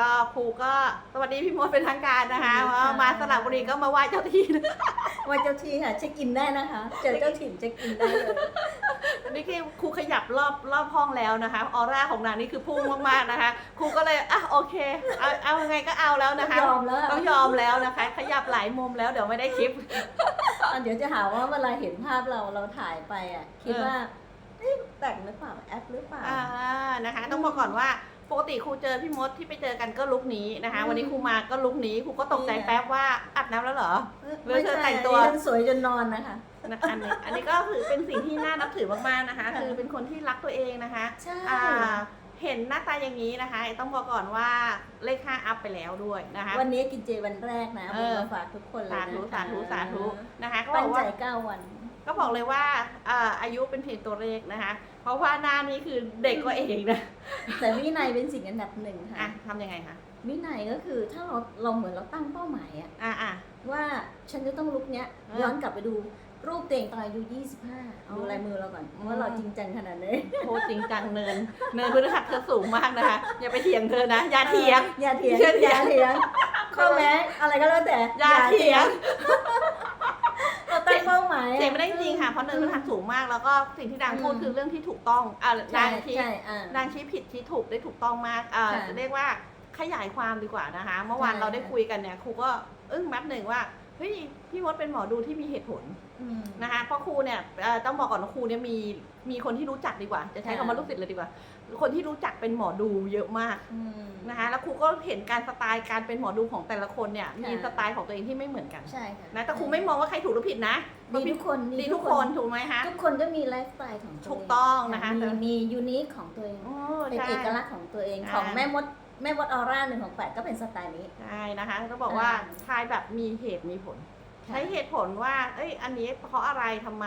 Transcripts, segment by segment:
ก็ครูก็สวัสดีพี่มดเป็นทางการนะคะสวัสดีค่ะว่ามาสระบุรีก็มาไหว้เจ้าที่นะว่าเจ้าที่ค่ะเช็คอินได้นะคะ เจอเจ้าถิ่นเช็คอินได้เลยนี่คือครูขยับรอบรอบห้องแล้วนะคะออร่าของนางนี่คือพุ่งมากๆนะคะ ครูก็เลยอะโอเคเอาเอายังไงก็เอาแล้วนะคะต้องยอมแล้วต้องยอมแล้วนะคะ ขยับหลายมุมแล้วเดี๋ยวไม่ได้คลิปอะเดี๋ยวจะหาว่าเวลาเห็นภาพเราเราถ่ายไปอะคิดเออว่าเอ๊ะแต่งหรือเปล่าแอปหรือเปล่าอ่านะคะ ต้องบอกก่อนว่า ปกติครูเจอพี่มดที่ไปเจอกันก็ลุกนี้นะคะอืมวันนี้ครูมาก็ลุกนี้ครูก็ตกใจนี่ไงแป๊บว่าอาบน้ำแล้วเหรอหรือไม่เธอใช่แต่งตัวฉันสวยจนนอนนะคะนะอันนี้อันนี้ก็คือเป็นสิ่งที่น่านับถือมากๆนะคะ คือเป็นคนที่รักตัวเองนะคะใช่อ่าเห็นหน้าตาอย่างนี้นะคะ ต้องบอกก่อนว่าเลข5อัพไปแล้วด้วยนะคะ วันนี้กินเจวันแรกนะเอบุญอมาฝากทุกคนเลยสานะธุคะสาธุสาธุนะคะก็บตั้องกใจว่าเก้าวัน ก็บอกเลยว่าอ่าอายุเป็นเพียงตัวเลขนะคะ เพราะว่าหน้านี้คือเด็กกว่าเองนะแต่วินัยเป็นสิ่งอันดับหนึ่งอะค่ะทำยังไงคะวินัยก็คือถ้าเราเราเหมือนเราตั้งเป้าหมายอะอะอะว่าฉันจะต้องลุกเนี้ยเออย้อนกลับไปดูรูปตัวเองตอนอายุ25อ๋อดูลายมือเราก่อนอืมว่าเราจริงจังขนาดไหนโคตรจริงจังเนินเนินพื้นฐานเธอสูงมากนะคะ อย่าไปเถียงเธอนะ อย่าเถียง อย่าเถียงอย่าเถียงอย่าเถียงข้อแม้อะไรก็แล้วแต่ อย่าเถียงเราตั้ง เป้าหมายเถียงไม่ได้จริงๆค่ะเพราะเนินพื้นฐานสูงมาก แล้วก็สิ่งที่ดังพูดคือเรื่องที่ถูกต้องอะใช่นางชี้ใช่อ่านางชี้ผิดชี้ถูกได้ถูกต้องมากอ่าค่ะเรียกว่าขยายความดีกว่านะคะ เมื่อวานใช่เราได้คุยกันเนี่ยครูก็อึ้งแป๊บหนึ่งว่า เฮ้ยพี่มดเป็นหมอดูที่มีเหตุผลอืมนะคะเพราะครูเนี่ยเอ่อต้องบอกก่อนว่าครูเนี่ยมีมีคนที่รู้จักดีกว่า จะใช้คำว่าค่ะลูกศิษย์เลยดีกว่า คนที่รู้จักเป็นหมอดูเยอะมากอืมนะคะแล้วครูก็เห็นการสไตล์การเป็นหมอดูของแต่ละคนเนี่ยค่ะมีสไตล์ของตัวเองที่ไม่เหมือนกันใช่ค่ะนะแต่ครูไม่มองว่าใครถูกหรือผิดนะดีทุกคนดีทุกคนถูกไหมคะทุกคนก็มีไลฟ์สไตล์ของตัวเองถูกต้องนะคะมีแต่มียูนิคของตัวเองโอ้เป็นใช่เอกลักษณ์ของตัวเองอ่าของแม่มด แม่มดออร่าหนึ่งของแปดก็เป็นสไตล์นี้ ใช่นะคะต้องบอกว่าอ่า ทายแบบมีเหตุมีผลค่ะใช้เหตุผลว่า เอ้ย อันนี้เพราะอะไรทำไม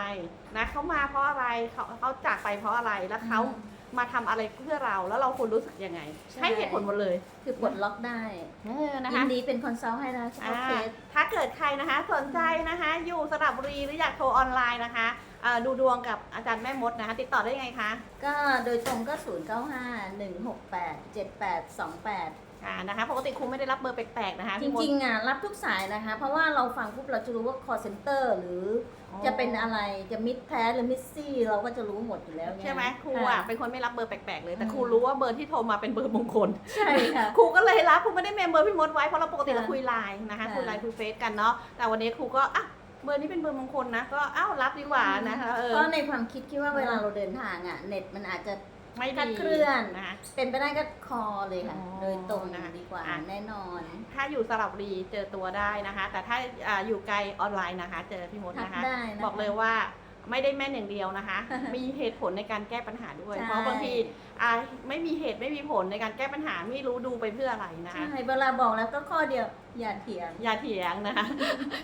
นะเขามาเพราะอะไรเขาเขาจากไปเพราะอะไรแล้วเขาอืม มาทำอะไรเพื่อเราแล้วเราควรรู้สึกยังไงใช่ ให้เหตุผลหมดเลยคือ ปลดล็อกได้เออนะยิคะนดีเป็นคอนซัลท์ให้นะเฉพาะอ่าเคส ถ้าเกิดใครนะคะ สนใจนะคะ อยู่สระบุรีหรืออยากโทรออนไลน์นะคะเอ่อ ดูดวงกับอาจารย์แม่มดนะคะ ติดต่อได้ยังไงคะ ก็โดยตรงก็ 0 9 5 1 6 8 7 8 2 8อ่านะคะปกติครูไม่ได้รับเบอร์แปลกๆนะคะจพี่มด ริงๆอะรับทุกสายนะคะ เพราะว่าเราฟังปุ๊บเราจะรู้ว่า call center หรือออ จะเป็นอะไรจะมิดแท้หรือมิดซี่ เราก็จะรู้หมดอยู่แล้วเนี่ยใช่ไหมครูะอะเป็นคนไม่รับเบอร์แปลกๆเลยแต่อืมครูรู้ว่าเบอร์ที่โทรมาเป็นเบอร์มงคล ใช่ค่ะ ครูก็เลยรับครูไม่ได้เมมเบอร์พี่มดไว้เพราะเราปกติค่ะเราคุยไลน์นะคะค่ะคุยไลน์คุยเฟซกันเนาะแต่วันนี้ครูก็อะ เบอร์นี้เป็นเบอร์มงคลนะ ก็อ้าวรับดีกว่านะคะเออ ก็ในความคิดคิดว่าเวลาเราเดินทางอะ เน็ตมันอาจจะไม่คลาดีดเคลื่อนนะคะเป็นไปได้ก็คอเลยค่ะ อ๋อโดยตรงนะคะ ดีกว่าอะแน่นอน ถ้าอยู่สระบุรีเจอตัวได้นะคะ แต่ถ้าอ่าอยู่ไกลออนไลน์นะคะ เจอพี่มดทักนะคะ ได้นะคะ บอกเลยว่า ไม่ได้แม่นอย่างเดียวนะคะ มีเหตุผลในการแก้ปัญหาด้วย ใช่ เพราะบางทีอ่าไม่มีเหตุไม่มีผลในการแก้ปัญหาไม่รู้ดูไปเพื่ออะไรนะคะ ใช่เวลาบอกแล้วก็ข้อเดียวอย่าเถียง อย่าเถียงนะคะ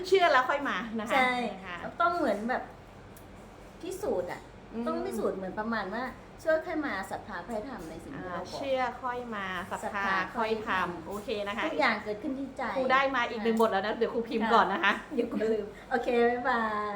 เชื่อแล้วค่อยมานะคะใช่ค่ะต้องเหมือนแบบพิสูจน์อะมต้องพิสูจน์เหมือนประมาณว่าเชื่อแค่มาศรัทธาพระธรรมในสิ่งอ่าที่เราบอก เชื่อค่อยมาศรัทศรัทธาธาค่อยค่อยทำ ทำโอเคนะคะทุกอย่างเกิดขึ้นที่ใจครูได้มาอีกหนึ่งบทแล้วนะเดี๋ยวครูพิมพ์ก่อนนะคะ อย่ากลืม โอเค บ๊ายบาย